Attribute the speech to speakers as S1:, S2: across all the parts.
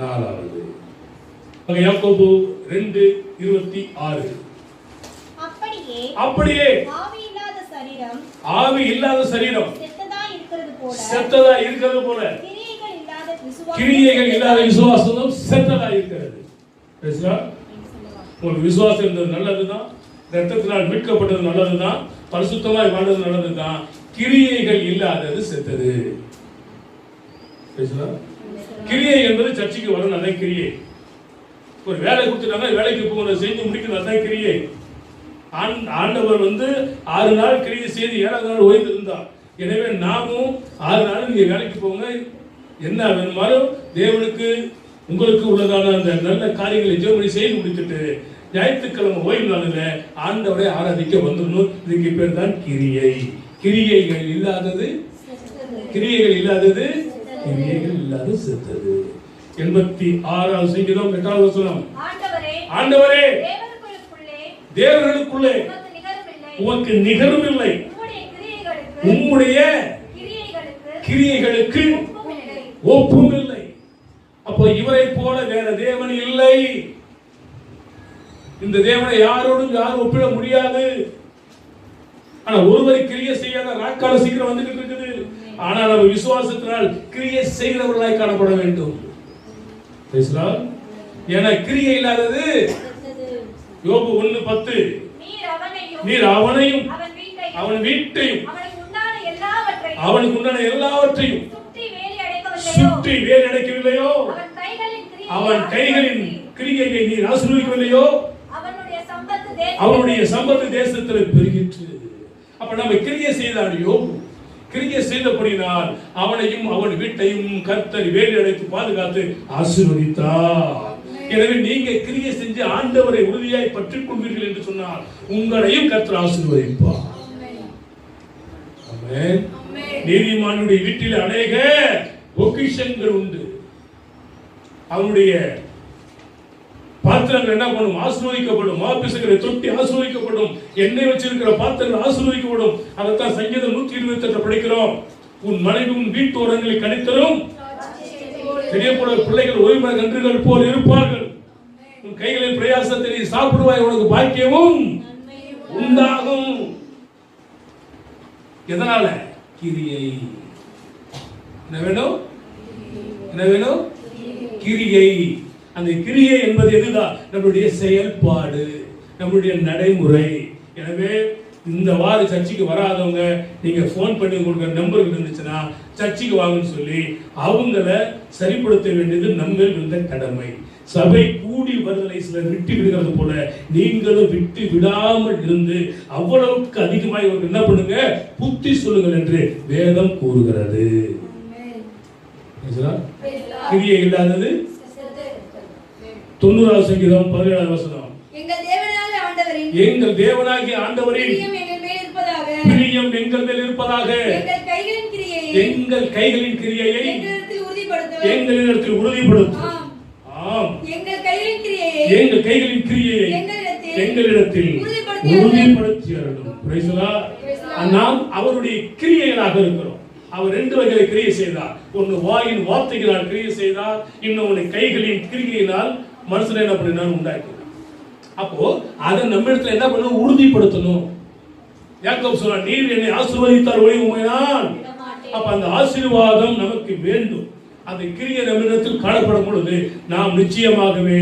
S1: நாலாவது. யாக்கோபு ரெண்டு இருபத்தி ஆறு.
S2: அப்படியே
S1: அப்படியே
S2: ஆவி இல்லாத சரீரம்
S1: ஆவி இல்லாத சரீரம்
S2: செத்ததா இருக்கிறது போல கிரியைகள் இல்லாத விசுவாசம்
S1: கிரியைகள் இல்லாத விசுவாசமும் செத்ததா இருக்கிறது. உங்களுக்கு விசுவாசம் இருந்தது நல்லதுதான். ரத்தத்தினால் மீட்கப்பட்டது நல்லதுதான். பரிசுத்தமாய் வாழ்ந்தது நல்லதுதான். கிரியைகள் இல்லாதது செத்தது. பேசுறா? கிரியை என்பது சர்ச்சைக்கு வரும் அதான் கிரியை. ஒரு வேலை கொடுத்துட்டாங்க வேலைக்கு போகிற செஞ்சு முடிக்கணும் அதான் கிரியை. ஆண்- ஆண்டவர் வந்து ஆறு நாள் கிரியை செய்து ஏழாவது நாள் ஓய்ந்து இருந்தார். எனவே நாமும் ஆறு நாள் நீங்க வேலைக்கு போங்க. என்ன வேணுமாலும் தேவனுக்கு உங்களுக்கு உள்ளதான அந்த நல்ல காரியங்களை ஜெர்மனி செய்து முடித்துட்டு ஞாயிற்றுக்கிழமை ஓய்வு நாளில் ஆண்டவரை ஆராதிக்க வந்துடணும். இதுக்கு பேர் தான் கிரியை. கிரியைகள் இல்லாதது கிரியைகள் இல்லாதது கிரியைகள் இல்லாத செத்தது. எண்பத்தி ஆறாவது சங்கீதம் எட்டாவது வசனம்.
S2: ஆண்டவரே
S1: ஆண்டவரே
S2: தேவர்களுக்குள்ளே உமக்கு
S1: நிகரும் இல்லை
S2: உம்முடைய கிரியைகளுக்கு
S1: உம்முடைய
S2: கிரியைகளுக்கு
S1: கிரியைகளுக்கு
S2: ஒப்பும் இல்லை
S1: அப்போ இவரை போல வேற தேவன் இல்லை. இந்த தேவனை யாரோடும் யாரும் ஒப்பிட முடியாது. ஆனா ஒருவரை கிரியை செய்யாத நாட்கால சீக்கிரம் வந்துகிட்டு இருக்குது ஆனா நம்ம விசுவாசத்தினால் கிரியை செய்கிறவர்களாய் காணப்பட வேண்டும். ஏன்னா கிரியை இல்லாதது யோபு ஒண்ணு பத்து.
S2: நீர் அவனையும் அவன் வீட்டையும்
S1: அவன் வீட்டையும்
S2: அவனுக்கு உண்டான எல்லாவற்றையும் சுற்றி வேலி அடைக்கவில்லையோ? அவன் கைகளின்
S1: கிரியையை நீர் ஆசீர்வதிக்கவில்லையோ?
S2: அவனுடைய சம்பத்து தேசத்தில்
S1: அவனுடைய சம்பத்து தேசத்தில் பெருகிற்று. அப்ப நம்ம கிரியை செய்தாடியோ கிரியை செய்தபடினால் அவனையும் அவன் வீட்டையும் கர்த்தர் வேலி அடைத்து பாதுகாத்து ஆசீர்வதித்தார். எனவே நீங்க கிரியை செஞ்சு ஆண்டவரை உறுதியாய் பற்றிக் கொள்வீர்கள் என்று சொன்னால் உங்களையும் கர்த்தர் ஆசீர்வதிப்பார். நீதிமானுடைய வீட்டில் அநேக பொக்கிஷங்கள் உண்டு. அவனுடைய பாத்திரங்கள் என்ன பண்ணும்? ஆசீர்வதிக்கப்படும். மாப்பிசுகளை தொட்டி ஆசீர்வதிக்கப்படும். எண்ணெய் வச்சிருக்கிற பாத்திரங்கள் ஆசீர்வதிக்கப்படும். அதைத்தான் சங்கீதம் நூத்தி இருபத்தி எட்டு படிக்கிறோம். உன் மனைவி உன் வீட்டு ஓரங்களை கணித்தரும் பெரிய போல பிள்ளைகள் ஓய்வு கன்றுகள் போல் இருப்பார்கள். உன் கைகளின் பிரயாசத்தை நீ சாப்பிடுவாய் உனக்கு பாக்கியமும் உண்டாகும். எதனால? கிரியை. என்ன வேணும்? என்ன வேணும்? கிரியை. அந்த கிரியை என்பது எதுதான்? நம்மளுடைய செயல்பாடு நம்மளுடைய நடைமுறை. எனவே இந்த வார சர்ச்சுக்கு வராதவங்க நீங்க ஃபோன் பண்ணி கொடுக்குற நம்பர் இருந்துச்சுன்னா சர்ச்சுக்கு வாங்கன்னு சொல்லி அவங்கள சரிப்படுத்த வேண்டியது நம்ம இருந்த கடமை. சபை கூடி வருதலை சிலர் விட்டு விடுகிறது போல நீங்களும் விட்டு விடாமல் இருந்து அவ்வளவுக்கு அதிகமாக இவருக்கு என்ன பண்ணுங்க? புத்தி சொல்லுங்கள் என்று வேதம் கூறுகிறது? கிரியை இல்லாதது தொண்ணூறாவது சங்கீதம் பதினேழாவது வசனம்.
S3: எங்கள் தேவனாகிய ஆண்டவரின் பிரியம் எங்கள் மேல் இருப்பதாக.
S1: எங்கள்
S3: கைகளின் கிரியையை
S1: எங்கள்
S3: எங்களிடத்தில் உறுதிப்படுத்தும் ஆம். எங்கள் கைகளின் கிரியையை
S1: எங்கள் கைகளின் கிரியையை
S3: எங்களிடத்தில்
S1: எங்களிடத்தில்
S3: உறுதிப்படுத்தி
S1: உறுதிப்படுத்தி அருளும் Praise the Lord. நாம் அவருடைய கிரியைகளாக இருக்கிறோம். அவர் ரெண்டு வகையில கிரியை செய்தார். ஒன்னு வாயின் வார்த்தைகளால் கிரியை செய்தார். இன்னொன்னு கைகளின் கிரியையினால் மனுஷனை என்ன பண்ணினார் உண்டாக்கினார் அப்போ அதை நம்ம இடத்துல என்ன பண்ணணும் உறுதிப்படுத்தணும். யாக்கோப் சொன்னார் நீர் என்னை ஆசீர்வதித்தார் ஒளி உமையான் அப்ப அந்த ஆசீர்வாதம் நமக்கு வேண்டும். அந்த கிரியை நம்மிடத்தில் காணப்படும் பொழுது நாம் நிச்சயமாகவே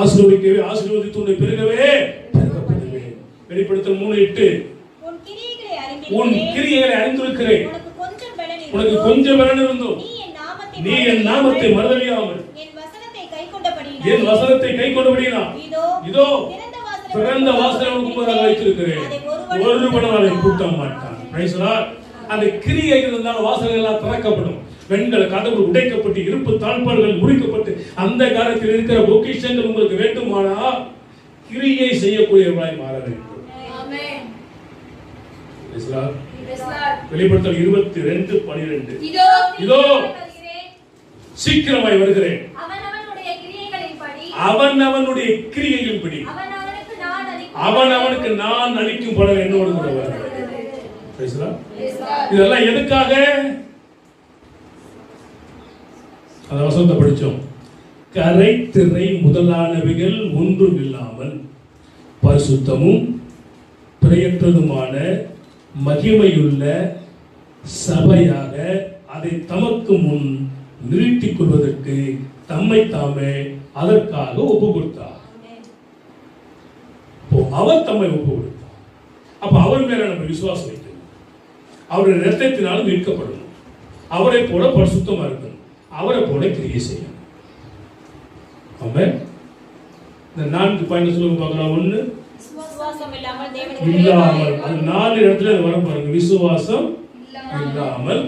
S1: ஆசீர்வதிக்கவே ஆசீர்வதித்து உன்னை பெருகவே பெருகப்படுவேன். வெளிப்படுத்தல் மூணு எட்டு
S2: உன் கிரியைகளை அறிந்திருக்கிறேன். உனக்கு கொஞ்சம் பலன் இருந்தும், நீ என் நாமத்தை
S1: மறதலியாமல்
S2: என் வசனத்தை
S1: கை கொண்டபடினா
S2: இதோ
S1: இதோ
S2: திறந்த
S1: வாசனை முன்பதாக வைத்திருக்கிறேன். ஒருவனும் அதை கூட்ட மாட்டான். அந்த கிரியை இருந்தால் வாசல்கள் எல்லாம் திறக்கப்படும். வெண்கல கதவு உடைக்கப்பட்டு இருப்பு தாழ்பாடுகள் முறிக்கப்பட்டு அந்த காலத்தில் இருக்கிற பொக்கிஷங்கள் உங்களுக்கு வேண்டுமானால் கிரியை செய்யக்கூடியவர்களாய் மாற வேண்டும். வெளிப்படுத்தல் இருபத்தி ரெண்டு பனிரெண்டு.
S3: இதோ.
S1: சீக்கிரமாய் வருகிறேன். அவன் அவனுடைய
S2: நான் அளிக்கும்
S1: அவன் அவனுக்கு நான் அளிக்கும் பலன் என்னோடு கூட. இதெல்லாம் எதுக்காக? அந்த வசனத்தை படிச்சோம் கரை திரை முதலானவைகள் ஒன்றும் இல்லாமல் பரிசுத்தமும் பிழையற்றதுமான மகிமையுள்ள சபையாக அதை தமக்கு முன் நிறுத்திக் கொள்வதற்கு தம்மை தாமே அதற்காக ஒப்பு கொடுத்தார் அவர் தம்மை ஒப்பு கொடுத்தார் அப்ப அவர் மேல நம்ம விசுவாசம் வைக்கணும். அவருடைய ரத்தத்தினால் மீட்கப்படணும். அவரை போல பரிசுத்தமா இருக்கணும். அவரை போல கிரியை செய்யணும். ஆமென். இந்த நான்கு பாயிண்ட் சொல்லுங்க பார்க்கலாம்.
S2: தேவனுக்கு
S1: இல்லாமல். அது நாலு இடத்துல அது வர பாருங்க. விசுவாசம் இல்லாமல்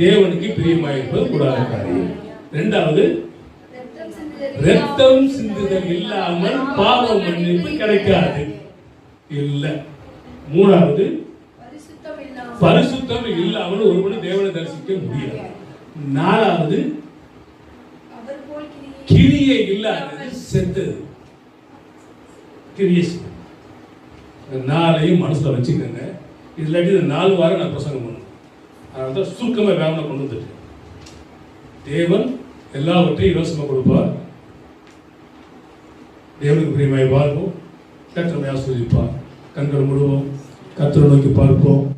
S1: தேவனுக்கு பிரியமாயிருப்பது கூடாத காரியம். ரெண்டாவது
S3: ரத்தம் சிந்துதல்
S1: இல்லாமல் பாவ மன்னிப்பு கிடைக்காது. இல்ல. மூணாவது
S3: பரிசுத்தம் இல்லாமல்
S1: ஒருவனும் தேவனை தரிசிக்க முடியாது. நாலாவது
S3: கிரியை
S1: இல்லாதது செத்தது. கிரியை நாளையும் மனசுல வச்சுக்கோங்க. இது இல்லாட்டி இந்த நாலு வாரம் நான் பிரசங்கம் பண்ணுவேன் அதனால தான் சுருக்கமாக வேலை கொண்டு வந்துட்டேன். தேவன் எல்லாவற்றையும் இலவசமாக கொடுப்பார். தேவனுக்கு பிரியமாய் வாழ்வோம். கற்றமை ஆஸ்வதிப்பார் கண்கள் முழுவோம் கத்திர நோக்கி பார்ப்போம்.